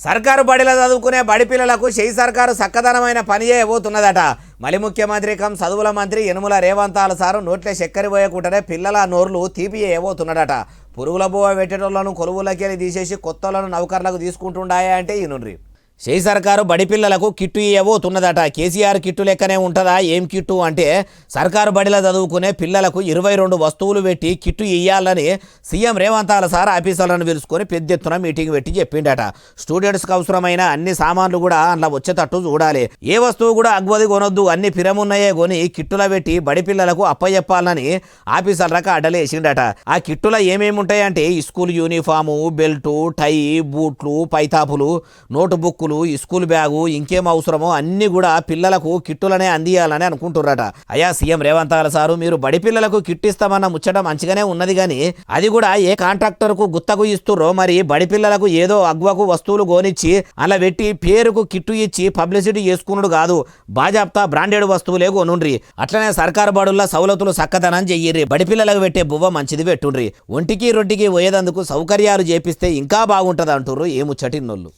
సర్కారు బడిలో చదువుకునే బడి పిల్లలకు షెయి సర్కారు చక్కదనమైన పని చేయబోతున్నదట మలి ముఖ్యమంత్రి కం చదువుల మంత్రి యనుమల రేవంతాల సారు నోట్లే చక్కెర పిల్లల నోర్లు తీపి చేయబోతున్నాడట పురుగుల బువ్వ పెట్టేటోళ్ళను కొలువులకెళ్ళి తీసేసి కొత్తలను నౌకర్లకు తీసుకుంటుండాయా అంటే ఈనుండ్రి. షెయి సర్కారు బడి పిల్లలకు కిట్టు ఇవ్వబోతున్నదట కేసీఆర్ కిట్టు లెక్కనే ఉంటుందా? ఏం కిట్టు అంటే సర్కారు బడిలో చదువుకునే పిల్లలకు ఇరవై రెండు వస్తువులు పెట్టి కిట్టు ఇయ్యాలని సీఎం రేవంతాల సార్ ఆఫీసర్లను పిలుచుకొని పెద్ద ఎత్తున మీటింగ్ పెట్టి చెప్పిండట. స్టూడెంట్స్కి అవసరమైన అన్ని సామాన్లు కూడా అందులో వచ్చేటట్టు చూడాలి. ఏ వస్తువు కూడా అగ్వది కొనొద్దు. అన్ని పిరమున్నాయే కొని కిట్టుల పెట్టి బడి పిల్లలకు అప్పచెప్పాలని ఆఫీసర్లకు అడ్డలేసిండట. ఆ కిట్టులో ఏమేమి ఉంటాయంటే స్కూల్ యూనిఫాము బెల్టు టై బూట్లు పైతాపులు నోటు బుక్కులు స్కూల్ బ్యాగు ఇంకేం అవసరమో అన్ని కూడా పిల్లలకు కిట్టులనే అందియాలని అనుకుంటున్నారట అయ్యా సీఎం రేవంతాల సారు మీరు బడి పిల్లలకు కిట్ ఇస్తామన్న ముచ్చట మంచిగానే ఉన్నది కానీ అది కూడా ఏ కాంట్రాక్టర్కు గుత్తకు ఇస్తుర్రో మరి? బడి పిల్లలకు ఏదో అగ్వకు వస్తువులు గోనిచ్చి అలా పెట్టి పేరుకు కిట్టు ఇచ్చి పబ్లిసిటీ చేసుకున్నాడు కాదు. బాజాప్తా బ్రాండెడ్ వస్తువులే కొనుండ్రి. అట్లనే సర్కారు బడుల్లో సౌలతులు సక్కదనం చెయ్యిర్రి. బడి పిల్లలకు పెట్టే బువ్వ మంచిది పెట్టుండ్రి. ఒంటికి రొట్టికి పోయేదందుకు సౌకర్యాలు చేపిస్తే ఇంకా బాగుంటుంది అంటుర్రు ఏ ముచ్చటిన్నోళ్ళు.